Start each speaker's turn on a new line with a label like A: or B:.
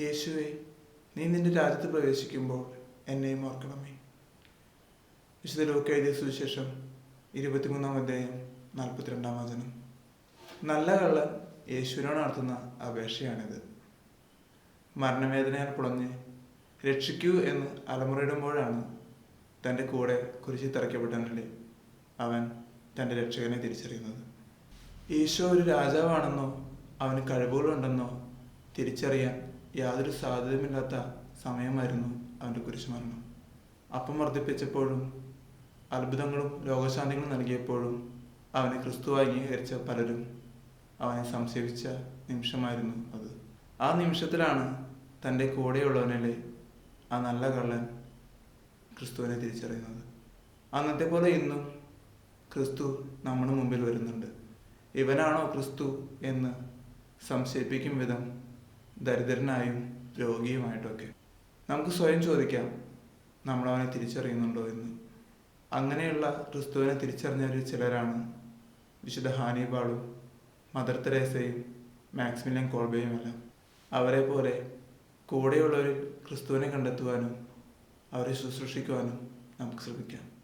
A: യേശുവെ നീ നിന്റെ രാജ്യത്ത് പ്രവേശിക്കുമ്പോൾ എന്നെയും ഓർക്കണമേ. വിശുദ്ധ ലോക്ക് എഴുതിയ സുവിശേഷം ഇരുപത്തിമൂന്നാം അധ്യായം നാൽപ്പത്തിരണ്ടാം വചനം. നല്ല കള്ളൻ യേശുവിനോട് നടത്തുന്ന അപേക്ഷയാണിത്. മരണവേദനയാൽ പുളഞ്ഞ് രക്ഷിക്കൂ എന്ന് അലമുറയിടുമ്പോഴാണ് തന്റെ കൂടെ കുരിശി തറയ്ക്കപ്പെട്ടവനിലെ അവൻ തന്റെ രക്ഷകനെ തിരിച്ചറിയുന്നത്. ഈശോ ഒരു രാജാവാണെന്നോ അവന് കഴിവുകളുണ്ടെന്നോ തിരിച്ചറിയാൻ യാതൊരു സാധ്യതയുമില്ലാത്ത സമയമായിരുന്നു അവന്റെ കുരിശുമരണം അപ്പം വർദ്ധിപ്പിച്ചപ്പോഴും അത്ഭുതങ്ങളും രോഗശാന്തികളും നൽകിയപ്പോഴും അവനെ ക്രിസ്തു അംഗീകരിച്ച പലരും അവനെ സംശയിച്ച നിമിഷമായിരുന്നു അത്. ആ നിമിഷത്തിലാണ് തന്റെ കൂടെയുള്ളവനിലെ ആ നല്ല കള്ളൻ ക്രിസ്തുവിനെ തിരിച്ചറിയുന്നത്. അന്നത്തെ പോലെ ഇന്നും ക്രിസ്തു നമ്മുടെ മുമ്പിൽ വരുന്നുണ്ട്. ഇവനാണോ ക്രിസ്തു എന്ന് സംശയിപ്പിക്കും വിധം ദരിദ്രനായും രോഗിയുമായിട്ടൊക്കെ. നമുക്ക് സ്വയം ചോദിക്കാം നമ്മൾ അവനെ തിരിച്ചറിയുന്നുണ്ടോ എന്ന്. അങ്ങനെയുള്ള ക്രിസ്തുവിനെ തിരിച്ചറിഞ്ഞവരിൽ ചിലരാണ് വിശുദ്ധ ഹാനിബാളും മദർ തെരേസയും മാക്സിമിലിയൻ കോൾബയും എല്ലാം. അവരെ പോലെ കൂടെയുള്ളവരിൽ ക്രിസ്തുവിനെ കണ്ടെത്തുവാനും അവരെ ശുശ്രൂഷിക്കുവാനും നമുക്ക് ശ്രമിക്കാം.